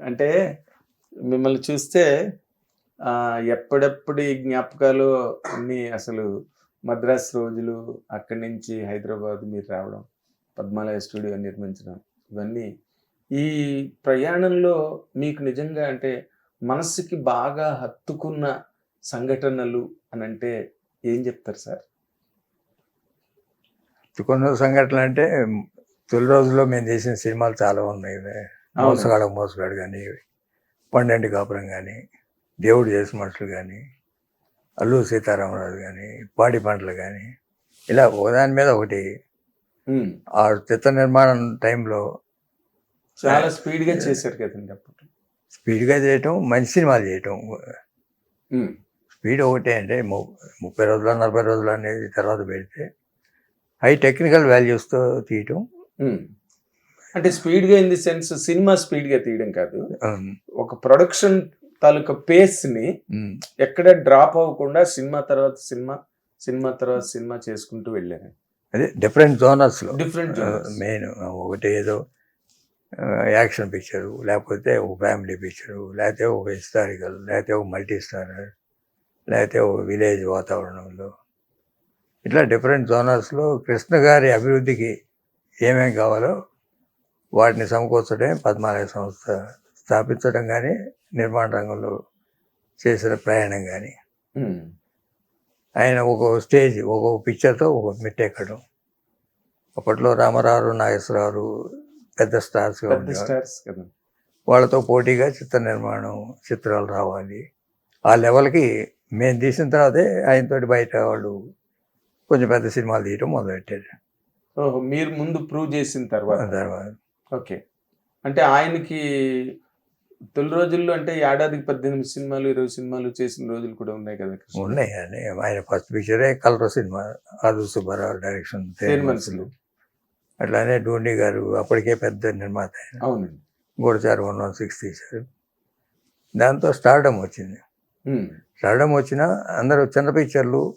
అంటే మిమ్మల్ని చూస్తే ఎప్పుడెప్పుడు ఈ జ్ఞాపకాలు అన్నీ అసలు మద్రాస్ రోజులు అక్కడి నుంచి హైదరాబాద్ మీరు రావడం పద్మాలయ స్టూడియో నిర్మించడం ఇవన్నీ ఈ ప్రయాణంలో మీకు నిజంగా అంటే మనసుకి బాగా హత్తుకున్న సంఘటనలు అని అంటే ఏం చెప్తారు సార్? హత్తుకున్న సంఘటనలు అంటే తొలి రోజుల్లో మేము చేసిన సినిమాలు చాలా ఉన్నాయి. మోసగాడ మోసగాడు కానీ పండంటి కాపురం కానీ దేవుడు చేసిన మనుషులు కానీ అల్లు సీతారామరాజు కానీ పాడి పంటలు కానీ ఇలా ఒకదాని మీద ఒకటి. ఆ చిత్ర నిర్మాణం టైంలో చాలా స్పీడ్గా చేశారు కదండి అప్పుడు స్పీడ్గా చేయటం మంచి సినిమాలు చేయటం. స్పీడ్ ఒకటే అంటే ముప్పై రోజులు నలభై రోజులు అనేది తర్వాత పెడితే హై టెక్నికల్ వాల్యూస్తో తీయటం. అంటే స్పీడ్గా ఇన్ ది సెన్స్ సినిమా స్పీడ్గా తీయడం కాదు. ఒక ప్రొడక్షన్ తాలూకా పేస్ని ఉమ్, ఎక్కడ డ్రాప్ అవ్వకుండా సినిమా తర్వాత సినిమా సినిమా తర్వాత సినిమా చేసుకుంటూ వెళ్ళాను. అదే డిఫరెంట్ జోనర్స్లో. డిఫరెంట్ మెయిన్ ఒకటి ఏదో యాక్షన్ పిక్చరు లేకపోతే ఒక ఫ్యామిలీ పిక్చరు లేకపోతే ఒక హిస్టారికల్ లేకపోతే ఒక మల్టీ స్టార్ లేకపోతే ఒక విలేజ్ వాతావరణంలో. ఇట్లా డిఫరెంట్ జోనర్స్లో కృష్ణ గారి అభివృద్ధికి ఏమేం కావాలో వాటిని సమకూర్చడమే పద్మాలయ సంస్థ స్థాపించడం కానీ నిర్మాణ రంగంలో చేసిన ప్రయాణం కానీ ఆయన ఒక స్టేజ్ ఒక పిక్చర్తో ఒక మెట్టెక్కడం అప్పట్లో రామారావు నాగేశ్వరరావు పెద్ద స్టార్స్ వాళ్ళతో పోటీగా చిత్ర నిర్మాణం చిత్రాలు రావాలి. ఆ లెవెల్కి మేము తీసిన తర్వాతే ఆయనతోటి బయట వాళ్ళు కొంచెం పెద్ద సినిమాలు తీయటం మొదలెట్టారు. ఓహో మీరు ముందు ప్రూవ్ చేసిన తర్వాత. తర్వాత. ఓకే. అంటే ఆయనకి తొలి రోజుల్లో అంటే ఏడాదికి పద్దెనిమిది సినిమాలు ఇరవై సినిమాలు చేసిన రోజులు కూడా ఉన్నాయి కదా. ఉన్నాయి. అని ఆయన ఫస్ట్ పిక్చరే కలర్ సినిమా. ఆదు సుబ్బారావు డైరెక్షన్ తేరు మనసులు అట్లానే డూండి గారు అప్పటికే పెద్ద నిర్మాత ఆయన. అవునండి. గూడచారు వన్ వన్ సిక్స్ తీశారు. దాంతో స్టార్డమ్ వచ్చింది. స్టార్డమ్ వచ్చినా అందరూ చిన్న పిక్చర్లు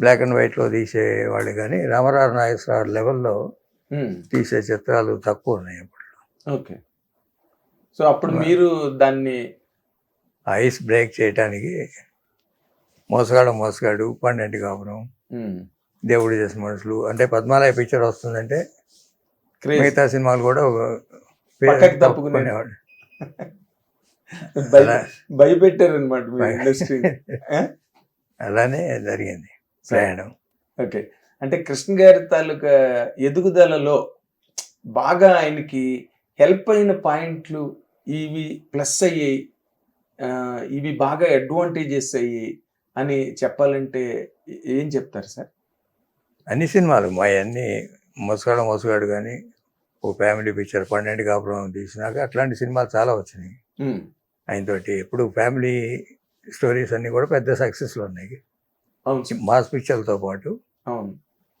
బ్లాక్ అండ్ వైట్లో తీసేవాళ్ళు కానీ రామరావు నాగేశ్వరరావు లెవెల్లో. తీసే చిత్రాలు తక్కువ ఉన్నాయి అప్పట్లో ఓకే. సో అప్పుడు మీరు దాన్ని ఐస్ బ్రేక్ చేయటానికి మోసగాడు మోసగాడు పన్నెండు కాపురం దేవుడు చేసిన మనుషులు అంటే పద్మాలయ పిక్చర్ వస్తుందంటే మిగతా సినిమాలు కూడా తప్పుకునేవాడు. భయపెట్టారు అనమాట అలానే జరిగింది ప్రయాణం. ఓకే. అంటే కృష్ణ గారి తాలూకా ఎదుగుదలలో బాగా ఆయనకి హెల్ప్ అయిన పాయింట్లు ఇవి ప్లస్ అయ్యాయి ఇవి బాగా అడ్వాంటేజెస్ అయ్యాయి అని చెప్పాలంటే ఏం చెప్తారు సార్? అన్ని సినిమాలు మా అన్ని మోసగాడు మోసగాడు కానీ ఓ ఫ్యామిలీ పిక్చర్ పన్నెండు కాపురం తీసినాక అట్లాంటి సినిమాలు చాలా వచ్చినాయి. ఆయనతోటి ఎప్పుడు ఫ్యామిలీ స్టోరీస్ అన్నీ కూడా పెద్ద సక్సెస్లు ఉన్నాయి. మాస్ పిక్చర్లతో పాటు అవును.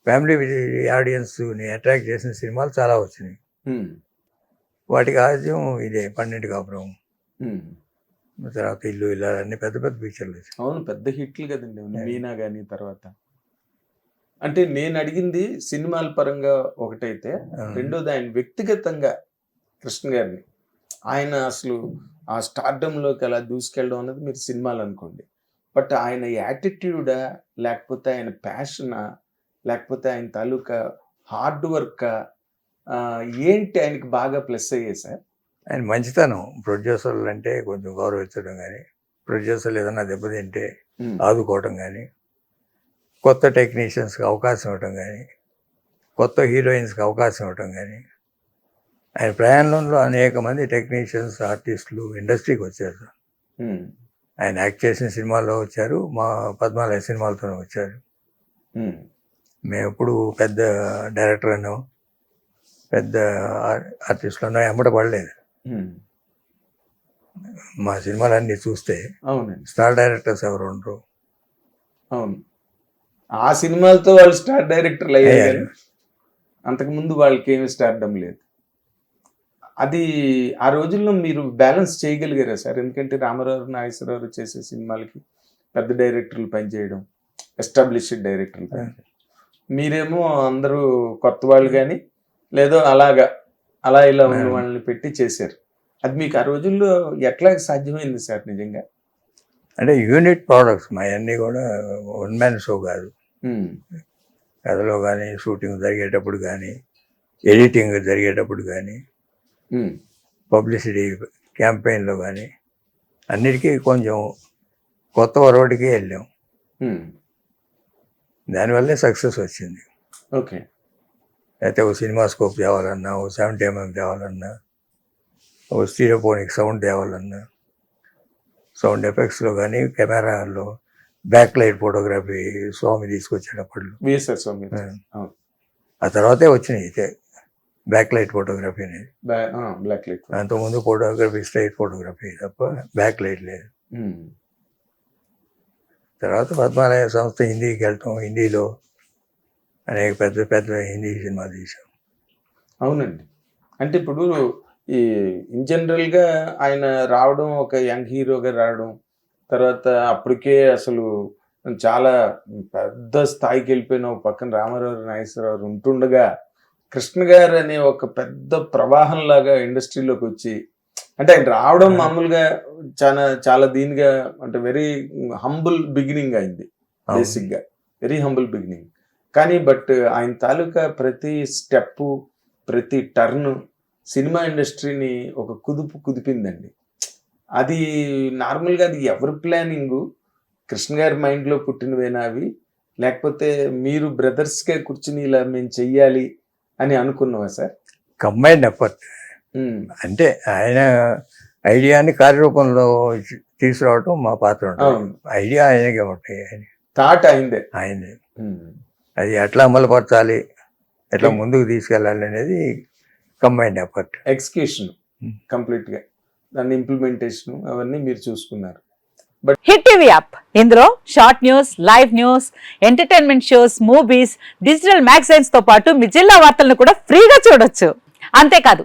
ఫ్యామిలీ ఆడియన్స్ని అట్రాక్ట్ చేసిన సినిమాలు చాలా వచ్చినాయి. వాటికి ఆద్యం ఇదే పన్నెండు కాపురం. తర్వాత ఇల్లు ఇలా అన్ని పెద్ద పెద్ద పిక్చర్లు అవును పెద్ద హిట్లు కదండి. మీనా కానీ తర్వాత. అంటే నేను అడిగింది సినిమాల పరంగా ఒకటైతే రెండోది ఆయన వ్యక్తిగతంగా కృష్ణ గారిని. ఆయన అసలు ఆ స్టార్డంలోకి అలా దూసుకెళ్ళడం అన్నది మీరు సినిమాలు అనుకోండి. బట్ ఆయన యాటిట్యూడా లేకపోతే ఆయన ప్యాషనా లేకపోతే ఆయన తాలూకా హార్డ్ వర్క్ ఏంటి ఆయనకి బాగా ప్లస్ అయ్యాయి సార్? ఆయన మంచితనం. ప్రొడ్యూసర్లు అంటే కొంచెం గౌరవించడం కానీ ప్రొడ్యూసర్లు ఏదైనా దెబ్బతింటే ఆదుకోవటం కానీ కొత్త టెక్నీషియన్స్కి అవకాశం ఇవ్వటం కానీ కొత్త హీరోయిన్స్కి అవకాశం ఇవ్వటం కానీ ఆయన ప్రయాణంలో అనేక మంది టెక్నీషియన్స్ ఆర్టిస్టులు ఇండస్ట్రీకి వచ్చారు ఆయన యాక్ట్ చేసిన సినిమాల్లో వచ్చారు మా పద్మాలయ సినిమాలతోనే వచ్చారు. మేము ఎప్పుడు పెద్ద డైరెక్టర్ అనో పెద్ద ఆర్టిస్టులనో ఎమ్మట పడలేదు. మా సినిమాలన్నీ చూస్తే అవునండి. స్టార్ డైరెక్టర్స్ ఎవరు ఉండరు. అవును. ఆ సినిమాలతో వాళ్ళు స్టార్ డైరెక్టర్లు అయ్యారు. కానీ అంతకుముందు వాళ్ళకి ఏమి స్టార్డమ్ లేదు. అది ఆ రోజుల్లో మీరు బ్యాలెన్స్ చేయగలిగారా సార్? ఎందుకంటే రామారావు నాగేశ్వరరావు చేసే సినిమాలకి పెద్ద డైరెక్టర్లు పనిచేయడం ఎస్టాబ్లిష్డ్ డైరెక్టర్లు పనిచేయడం. మీరేమో అందరూ కొత్త వాళ్ళు కానీ లేదో అలాగా అలా ఇలా ఉన్న. వాళ్ళని పెట్టి చేశారు. అది మీకు ఆ రోజుల్లో ఎట్లా సాధ్యమైంది సార్ నిజంగా? అంటే యూనిట్ ప్రోడక్ట్స్ మా అన్నీ కూడా వన్ మ్యాన్ షో కాదు. కథలో కానీ షూటింగ్ జరిగేటప్పుడు కానీ ఎడిటింగ్ జరిగేటప్పుడు కానీ పబ్లిసిటీ క్యాంపెయిన్లో కానీ అన్నిటికీ కొంచెం కొత్త వరవడికి వెళ్ళాం. దానివల్లే సక్సెస్ వచ్చింది. ఓకే. అయితే ఒక సినిమా స్కోప్ తేవాలన్నా ఓ సెవెంటీ ఎంఎం తేవాలన్నా ఓ స్టీరియోపోనిక్ సౌండ్ తేవాలన్నా సౌండ్ ఎఫెక్ట్స్లో కానీ కెమెరాలో బ్యాక్ లైట్ ఫోటోగ్రఫీ స్వామి తీసుకొచ్చేటప్పుడు స్వామి. ఆ. తర్వాతే వచ్చినాయి అయితే బ్యాక్ లైట్ ఫోటోగ్రఫీ అనేది బ్లా- ఆ, బ్లాక్ లైట్ అంతకుముందు ఫోటోగ్రఫీ స్ట్రైట్ ఫోటోగ్రఫీ తప్ప బ్యాక్ లైట్ లేదు తర్వాత పద్మాలయ సంస్థ హిందీకి వెళ్తాం హిందీలో అనేక పెద్ద పెద్ద హిందీ సినిమా తీసాం అవునండి. అంటే ఇప్పుడు ఈ ఇన్ జనరల్గా ఆయన రావడం ఒక యంగ్ హీరోగా రావడం తర్వాత అప్పటికే అసలు చాలా పెద్ద స్థాయికి వెళ్ళిపోయిన ఒక పక్కన రామారావు నాగేశ్వరరావు ఉంటుండగా కృష్ణ గారు అనే ఒక పెద్ద ప్రవాహం లాగా ఇండస్ట్రీలోకి వచ్చి అంటే ఆయన రావడం మామూలుగా చాలా చాలా దీనిగా అంటే వెరీ హంబుల్ బిగినింగ్ అయింది అవును. బేసిక్గా వెరీ హంబుల్ బిగినింగ్ కానీ బట్ ఆయన తాలూకా ప్రతి స్టెప్ ప్రతి టర్న్ సినిమా ఇండస్ట్రీని ఒక కుదుపు కుదిపిందండి. అది నార్మల్గా అది ఎవరి ప్లానింగ్? కృష్ణ గారి మైండ్లో పుట్టినవేనా అవి? లేకపోతే మీరు బ్రదర్స్గా కూర్చుని ఇలా మేము చెయ్యాలి అని అనుకున్నావా సార్? కంబైన్డ్ ఎఫర్ట్ అంటే ఆయన ఐడియాని కార్యరూపంలో తీసుకురావటం మా పాత్ర ఐడియా ఆయనకే ఉంటాయి. ఆయన థాట్ అయిందే. ఆయనే. అది ఎట్లా అమలుపరచాలి ఎట్లా. ముందుకు తీసుకెళ్ళాలి అనేది కంబైన్డ్ ఎఫర్ట్ ఎగ్జిక్యూషన్ ఉమ్. కంప్లీట్గా దాని ఇంప్లిమెంటేషన్ అవన్నీ మీరు చూసుకున్నారు. హిట్ టీవీ యాప్ ఇందులో short news live news entertainment shows movies digital మ్యాగజైన్స్తో పాటు మీ జిల్లా వార్తలను కూడా ఫ్రీగా చూడొచ్చు. అంతేకాదు